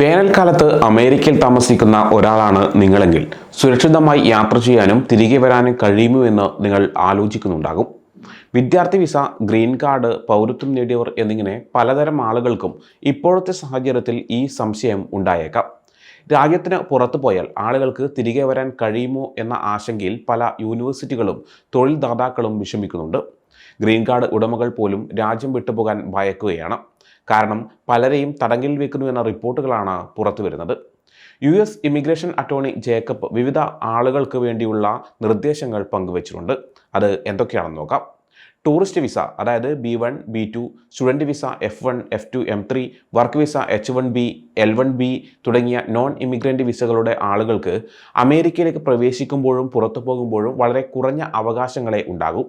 വേനൽക്കാലത്ത് അമേരിക്കയിൽ താമസിക്കുന്ന ഒരാളാണ് നിങ്ങളെങ്കിൽ. സുരക്ഷിതമായി യാത്ര ചെയ്യാനും തിരികെ വരാനും കഴിയുമോ നിങ്ങൾ ആലോചിക്കുന്നുണ്ടാകും. വിദ്യാർത്ഥി വിസ ഗ്രീൻ കാർഡ് പൗരത്വം നേടിയവർ എന്നിങ്ങനെ പലതരം ആളുകൾക്കും ഇപ്പോഴത്തെ സാഹചര്യത്തിൽ ഈ സംശയം ഉണ്ടായേക്കാം. രാജ്യത്തിന് പുറത്തു പോയാൽ ആളുകൾക്ക് തിരികെ വരാൻ കഴിയുമോ എന്ന ആശങ്കയിൽ പല യൂണിവേഴ്സിറ്റികളും തൊഴിൽദാതാക്കളും വിഷമിക്കുന്നുണ്ട്. ഗ്രീൻ കാർഡ് ഉടമകൾ പോലും രാജ്യം വിട്ടുപോകാൻ ഭയക്കുകയാണ്. കാരണം പലരെയും തടങ്കിൽ വെക്കുന്നു എന്ന റിപ്പോർട്ടുകളാണ് പുറത്തു വരുന്നത്. U S immigration attorney Jacob വിവിധ ആളുകൾക്ക് വേണ്ടിയുള്ള നിർദ്ദേശങ്ങൾ പങ്കുവച്ചിട്ടുണ്ട്. അത് എന്തൊക്കെയാണെന്ന് നോക്കാം. ടൂറിസ്റ്റ് വിസ അതായത് B one B two student visa F one F two M three work visa H one B L one B തുടങ്ങിയ നോൺ ഇമിഗ്രന്റ് വിസകളുടെ ആളുകൾക്ക് അമേരിക്കയിലേക്ക് പ്രവേശിക്കുമ്പോഴും പുറത്തു പോകുമ്പോഴും വളരെ കുറഞ്ഞ അവകാശങ്ങളെ ഉണ്ടാകും.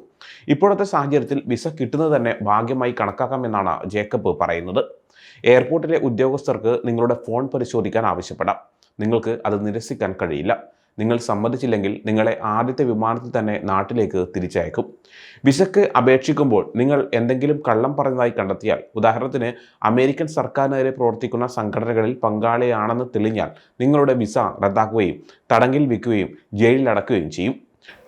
ഇപ്പോഴത്തെ സാഹചര്യത്തിൽ വിസ കിട്ടുന്നത് തന്നെ ഭാഗ്യമായി കണക്കാക്കാമെന്നാണ് ജേക്കബ് പറയുന്നത്. എയർപോർട്ടിലെ ഉദ്യോഗസ്ഥർക്ക് നിങ്ങളുടെ ഫോൺ പരിശോധിക്കാൻ ആവശ്യപ്പെടാം. നിങ്ങൾക്ക് അത് നിരസിക്കാൻ കഴിയില്ല. നിങ്ങൾ സമ്മതിച്ചില്ലെങ്കിൽ നിങ്ങളെ ആദ്യത്തെ വിമാനത്തിൽ തന്നെ നാട്ടിലേക്ക് തിരിച്ചയക്കും. വിസയ്ക്ക് അപേക്ഷിക്കുമ്പോൾ നിങ്ങൾ എന്തെങ്കിലും കള്ളം പറഞ്ഞതായി കണ്ടെത്തിയാൽ ഉദാഹരണത്തിന് അമേരിക്കൻ സർക്കാരിനെതിരെ പ്രവർത്തിക്കുന്ന സംഘടനകളിൽ പങ്കാളിയാണെന്ന് തെളിഞ്ഞാൽ നിങ്ങളുടെ വിസ റദ്ദാക്കുകയും തടങ്കിൽ വിൽക്കുകയും ജയിലിൽ അടക്കുകയും ചെയ്യും.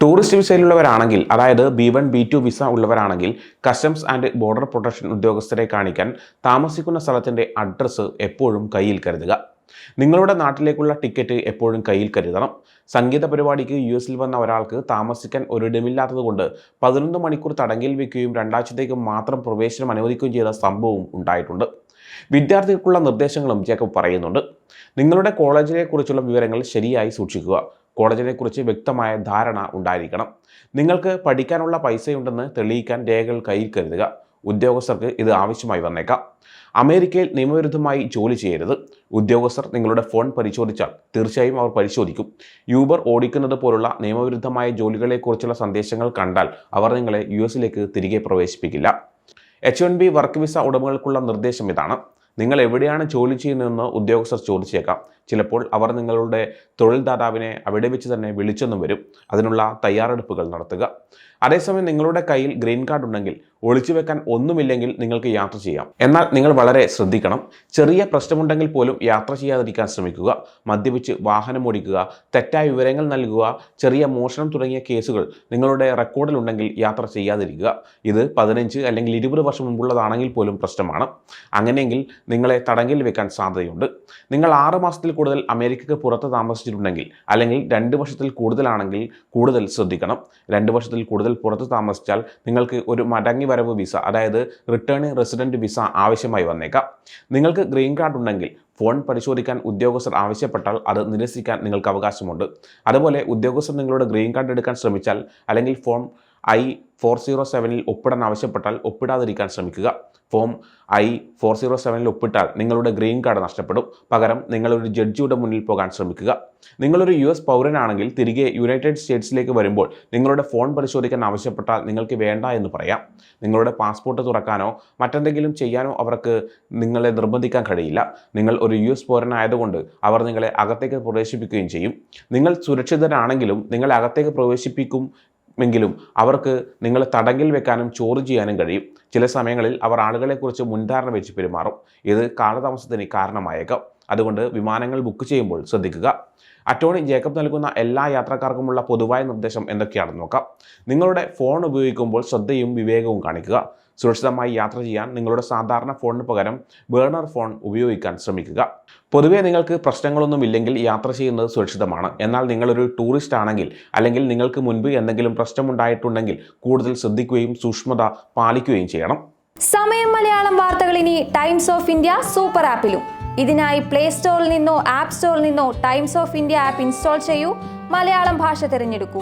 ടൂറിസ്റ്റ് വിസയിലുള്ളവരാണെങ്കിൽ അതായത് B one B two visa ഉള്ളവരാണെങ്കിൽ കസ്റ്റംസ് ആൻഡ് ബോർഡർ പ്രൊട്ടക്ഷൻ ഉദ്യോഗസ്ഥരെ കാണിക്കാൻ താമസിക്കുന്ന സ്ഥലത്തിന്റെ അഡ്രസ്സ് എപ്പോഴും കയ്യിൽ കരുതുക. നിങ്ങളുടെ നാട്ടിലേക്കുള്ള ടിക്കറ്റ് എപ്പോഴും കയ്യിൽ കരുതണം. സംഗീത പരിപാടിക്ക് യു എസിൽ വന്ന ഒരാൾക്ക് താമസിക്കാൻ ഒരിടമില്ലാത്തതുകൊണ്ട് പതിനൊന്ന് മണിക്കൂർ തടങ്കിൽ വയ്ക്കുകയും രണ്ടാഴ്ചത്തേക്ക് മാത്രം പ്രവേശനം അനുവദിക്കുകയും ചെയ്ത സംഭവവും ഉണ്ടായിട്ടുണ്ട്. വിദ്യാർത്ഥികൾക്കുള്ള നിർദ്ദേശങ്ങളും ജേക്കബ് പറയുന്നുണ്ട്. നിങ്ങളുടെ കോളേജിനെ കുറിച്ചുള്ള വിവരങ്ങൾ ശരിയായി സൂക്ഷിക്കുക. കോളേജിനെക്കുറിച്ച് വ്യക്തമായ ധാരണ ഉണ്ടായിരിക്കണം. നിങ്ങൾക്ക് പഠിക്കാനുള്ള പൈസയുണ്ടെന്ന് തെളിയിക്കാൻ രേഖകൾ കയ്യിൽ കരുതുക. ഉദ്യോഗസ്ഥർക്ക് ഇത് ആവശ്യമായി വന്നേക്കാം. അമേരിക്കയിൽ നിയമവിരുദ്ധമായി ജോലി ചെയ്യരുത്. ഉദ്യോഗസ്ഥർ നിങ്ങളുടെ ഫോൺ പരിശോധിച്ചാൽ തീർച്ചയായും അവർ പരിശോധിക്കും. യൂബർ ഓടിക്കുന്നത് പോലുള്ള നിയമവിരുദ്ധമായ ജോലികളെക്കുറിച്ചുള്ള സന്ദേശങ്ങൾ കണ്ടാൽ അവർ നിങ്ങളെ യു എസിലേക്ക് തിരികെ പ്രവേശിപ്പിക്കില്ല. H one B work visa ഉടമകൾക്കുള്ള നിർദ്ദേശം ഇതാണ്. നിങ്ങൾ എവിടെയാണ് ജോലി ചെയ്യുന്നതെന്ന് ഉദ്യോഗസ്ഥർ ചോദിച്ചേക്കാം. ചിലപ്പോൾ അവർ നിങ്ങളുടെ തൊഴിൽദാതാവിനെ അവിടെ വെച്ച് തന്നെ വിളിച്ചെന്നും വരും. അതിനുള്ള തയ്യാറെടുപ്പുകൾ നടത്തുക. അതേസമയം നിങ്ങളുടെ കയ്യിൽ ഗ്രീൻ കാർഡ് ഉണ്ടെങ്കിൽ ഒളിച്ചു വെക്കാൻ ഒന്നുമില്ലെങ്കിൽ നിങ്ങൾക്ക് യാത്ര ചെയ്യാം. എന്നാൽ നിങ്ങൾ വളരെ ശ്രദ്ധിക്കണം. ചെറിയ പ്രശ്നമുണ്ടെങ്കിൽ പോലും യാത്ര ചെയ്യാതിരിക്കാൻ ശ്രമിക്കുക. മദ്യപിച്ച് വാഹനം ഓടിക്കുക തെറ്റായ വിവരങ്ങൾ നൽകുക ചെറിയ മോഷണം തുടങ്ങിയ കേസുകൾ നിങ്ങളുടെ റെക്കോർഡിലുണ്ടെങ്കിൽ യാത്ര ചെയ്യാതിരിക്കുക. ഇത് പതിനഞ്ച് അല്ലെങ്കിൽ ഇരുപത് വർഷം മുമ്പുള്ളതാണെങ്കിൽ പോലും പ്രശ്നമാണ്. അങ്ങനെയെങ്കിൽ നിങ്ങളെ തടങ്കിൽ വെക്കാൻ സാധ്യതയുണ്ട്. നിങ്ങൾ ആറ് മാസത്തിൽ കൂടുതൽ അമേരിക്കയ്ക്ക് പുറത്ത് താമസിച്ചിട്ടുണ്ടെങ്കിൽ അല്ലെങ്കിൽ രണ്ട് വർഷത്തിൽ കൂടുതലാണെങ്കിൽ കൂടുതൽ ശ്രദ്ധിക്കണം. രണ്ട് വർഷത്തിൽ കൂടുതൽ പുറത്ത് താമസിച്ചാൽ നിങ്ങൾക്ക് ഒരു മടങ്ങി വരവ് വിസ അതായത് റിട്ടേണിംഗ് റെസിഡന്റ് വിസ ആവശ്യമായി വന്നേക്കാം. നിങ്ങൾക്ക് ഗ്രീൻ കാർഡ് ഉണ്ടെങ്കിൽ ഫോൺ പരിശോധിക്കാൻ ഉദ്യോഗസ്ഥർ ആവശ്യപ്പെട്ടാൽ അത് നിരസിക്കാൻ നിങ്ങൾക്ക് അവകാശമുണ്ട്. അതുപോലെ ഉദ്യോഗസ്ഥർ നിങ്ങളുടെ ഗ്രീൻ കാർഡ് എടുക്കാൻ ശ്രമിച്ചാൽ അല്ലെങ്കിൽ ഫോം ഐ ഫോർ സീറോ സെവനിൽ ഒപ്പിടാൻ ആവശ്യപ്പെട്ടാൽ ഒപ്പിടാതിരിക്കാൻ ശ്രമിക്കുക. ഫോം ഐ ഫോർ സീറോ സെവനിൽ ഒപ്പിട്ടാൽ നിങ്ങളുടെ ഗ്രീൻ കാർഡ് നഷ്ടപ്പെടും. പകരം നിങ്ങളൊരു ജഡ്ജിയുടെ മുന്നിൽ പോകാൻ ശ്രമിക്കുക. നിങ്ങളൊരു യു എസ് പൗരനാണെങ്കിൽ തിരികെ യുണൈറ്റഡ് സ്റ്റേറ്റ്സിലേക്ക് വരുമ്പോൾ നിങ്ങളുടെ ഫോൺ പരിശോധിക്കാൻ ആവശ്യപ്പെട്ടാൽ നിങ്ങൾക്ക് വേണ്ട എന്ന് പറയാം. നിങ്ങളുടെ പാസ്പോർട്ട് തുറക്കാനോ മറ്റെന്തെങ്കിലും ചെയ്യാനോ അവർക്ക് നിങ്ങളെ നിർബന്ധിക്കാൻ കഴിയില്ല. നിങ്ങൾ ഒരു യു എസ് പൗരനായതുകൊണ്ട് അവർ നിങ്ങളെ അകത്തേക്ക് പ്രവേശിപ്പിക്കുകയും ചെയ്യും. നിങ്ങൾ സുരക്ഷിതരാണെങ്കിലും നിങ്ങളെ അകത്തേക്ക് പ്രവേശിപ്പിക്കും എങ്കിലും അവർക്ക് നിങ്ങളെ തടങ്കിൽ വെക്കാനും ചോറ് ചെയ്യാനും കഴിയും. ചില സമയങ്ങളിൽ അവർ ആളുകളെക്കുറിച്ച് മുൻധാരണ വെച്ച് പെരുമാറും. ഇത് കാലതാമസത്തിന് കാരണമായേക്കാം. അതുകൊണ്ട് വിമാനങ്ങൾ ബുക്ക് ചെയ്യുമ്പോൾ ശ്രദ്ധിക്കുക. അറ്റോണി ജേക്കബ് നൽകുന്ന എല്ലാ യാത്രക്കാർക്കുമുള്ള പൊതുവായ നിർദ്ദേശം എന്തൊക്കെയാണെന്ന് നോക്കാം. നിങ്ങളുടെ ഫോൺ ഉപയോഗിക്കുമ്പോൾ ശ്രദ്ധയും വിവേകവും കാണിക്കുക. സുരക്ഷിതമായി യാത്ര ചെയ്യാൻ നിങ്ങളുടെ സാധാരണ ഫോണിന് പകരം ബേണർ ഫോൺ ഉപയോഗിക്കാൻ ശ്രമിക്കുക. പൊതുവേ നിങ്ങൾക്ക് പ്രശ്നങ്ങളൊന്നും ഇല്ലെങ്കിൽ യാത്ര ചെയ്യുന്നത് സുരക്ഷിതമാണ്. എന്നാൽ നിങ്ങളൊരു ടൂറിസ്റ്റ് ആണെങ്കിൽ അല്ലെങ്കിൽ നിങ്ങൾക്ക് മുൻപ് എന്തെങ്കിലും പ്രശ്നമുണ്ടായിട്ടുണ്ടെങ്കിൽ കൂടുതൽ ശ്രദ്ധിക്കുകയും സൂക്ഷ്മത പാലിക്കുകയും ചെയ്യണം. സമയം മലയാളം വാർത്തകൾ ഇനി ടൈംസ് ഓഫ് ഇന്ത്യ സൂപ്പർ ആപ്പിലും ഇതിനായി പ്ലേ സ്റ്റോറിൽ നിന്നോ ആപ്പ് സ്റ്റോറിൽ നിന്നോ Times of India app install ചെയ്യൂ. മലയാളം ഭാഷ തിരഞ്ഞെടുക്കൂ.